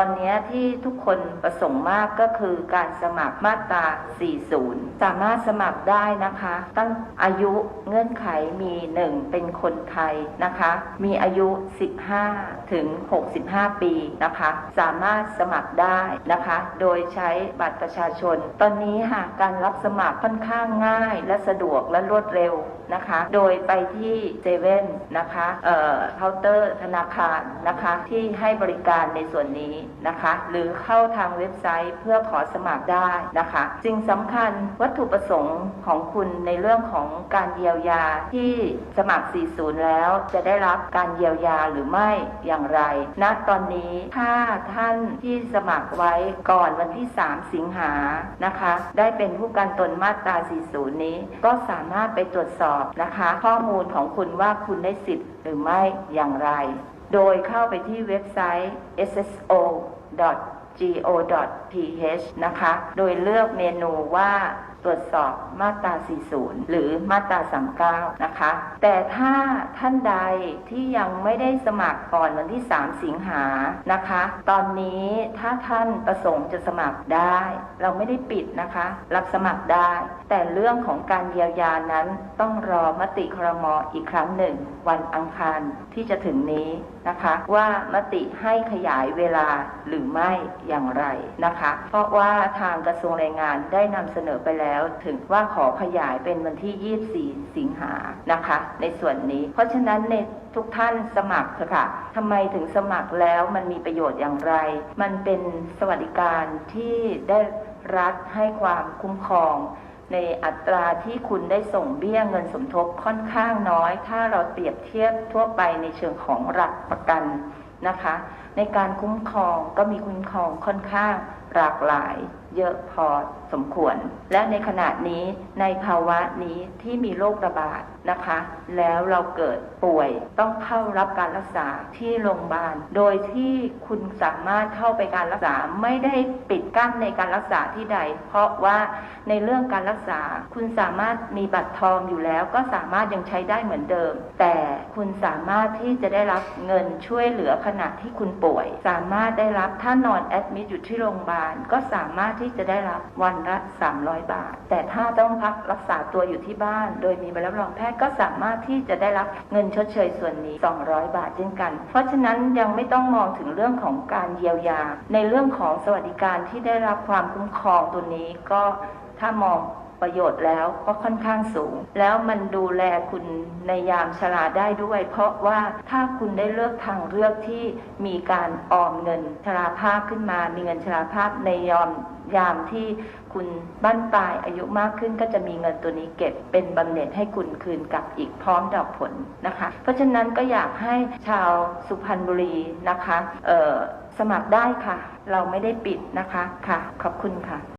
ตอนนี้ที่ทุกคนประสงค์มากก็คือการสมัครมาตรา 40 สามารถสมัครได้นะคะ ตั้งอายุเงื่อนไขมี 1 เป็นคนไทยนะคะ มีอายุ 15 ถึง 65 ปีนะคะ สามารถสมัครได้นะคะ โดยใช้บัตรประชาชน ตอนนี้ค่ะการรับสมัครค่อนข้างง่ายและสะดวกและรวดเร็วนะคะ โดยไปที่เซเว่นนะคะ เอ่อ เคาน์เตอร์ธนาคารนะคะ ที่ให้บริการในส่วนนี้นะคะ หรือเข้าทางเว็บไซต์เพื่อขอสมัครได้นะคะสิ่งสำคัญวัตถุประสงค์ของคุณในเรื่องของการเยียวยาที่สมัคร 40 แล้วจะได้รับการเยียวยาหรือไม่อย่างไรณตอนนี้ถ้าท่านที่สมัครไว้ก่อนวันที่ 3 สิงหานะคะ ได้เป็นผู้การตนมาตรา 40 นี้ ก็สามารถไปตรวจสอบนะคะ ข้อมูลของคุณว่าคุณได้สิทธิ์หรือไม่อย่างไร โดยเข้าไปที่เว็บไซต์ sso.go. go.th นะคะ โดยเลือกเมนูว่าตรวจสอบมาตรา 40 หรือมาตรา 39 นะคะ แต่ถ้าท่านใดที่ยังไม่ได้สมัครก่อนวันที่ 3 สิงหานะคะ ตอนนี้ถ้าท่านประสงค์จะสมัครได้ เราไม่ได้ปิดนะคะ รับสมัครได้ แต่เรื่องของการเยียวยานั้นต้องรอมติครมอีกครั้งหนึ่ง วันอังคารที่จะถึงนี้นะคะ ว่ามติให้ขยายเวลาหรือไม่อย่างไรนะคะเพราะว่าทางกระทรวงแรงงานได้นำเสนอไปแล้ว ถึงว่าขอขยายเป็นวันที่ 24 สิงหานะคะ ในส่วนนี้ เพราะฉะนั้นในทุกท่านสมัครเถอะค่ะทำไมถึงสมัครแล้วมันมีประโยชน์อย่างไร มันเป็นสวัสดิการที่ได้รัฐให้ความคุ้มครองในอัตราที่คุณได้ส่งเบี้ยเงินสมทบค่อนข้างน้อย ถ้าเราเปรียบเทียบทั่วไปในเชิงของหลักประกัน นะคะ ในการคุ้มครองก็มีคุ้มครองค่อนข้างหลากหลายเยอะพอสมควร และในขณะนี้ในภาวะนี้ที่มีโรคระบาดนะคะ แล้วเราเกิดป่วยต้องเข้ารับการรักษาที่โรงพยาบาล โดยที่คุณสามารถเข้าไปการรักษาไม่ได้ปิดกั้นในการรักษาที่ใด เพราะว่าในเรื่องการรักษา คุณสามารถมีบัตรทองอยู่แล้ว ก็สามารถยังใช้ได้เหมือนเดิม แต่คุณสามารถที่จะได้รับเงินช่วยเหลือขณะที่คุณป่วย สามารถได้รับถ้านอนแอดมิดอยู่ที่โรงพยาบาลก็สามารถที่จะได้รับวันละ 300 บาท แต่ถ้าต้องพักรักษาตัวอยู่ที่บ้าน โดยมีใบรับรองแพทย์ก็สามารถที่จะได้รับเงินชดเชยส่วนนี้ 200 บาทเช่นกัน เพราะฉะนั้นยังไม่ต้องมองถึงเรื่องของการเยียวยา ในเรื่องของสวัสดิการที่ได้รับความคุ้มครองตัวนี้ก็ถ้ามอง ประโยชน์แล้วก็ค่อนข้างสูง แล้วมันดูแลคุณในยามชราได้ด้วย เพราะว่าถ้าคุณได้เลือกทางเลือกที่มีการออมเงินชราภาพขึ้นมา มีเงินชราภาพในยอมยามที่คุณบั้นปลายอายุมากขึ้นก็จะมีเงินตัวนี้เก็บเป็นบำเหน็จให้คุณคืนกลับอีกพร้อมดอกผลนะคะ เพราะฉะนั้นก็อยากให้ชาวสุพรรณบุรีนะคะสมัครได้ค่ะ เราไม่ได้ปิดนะคะค่ะ ขอบคุณค่ะ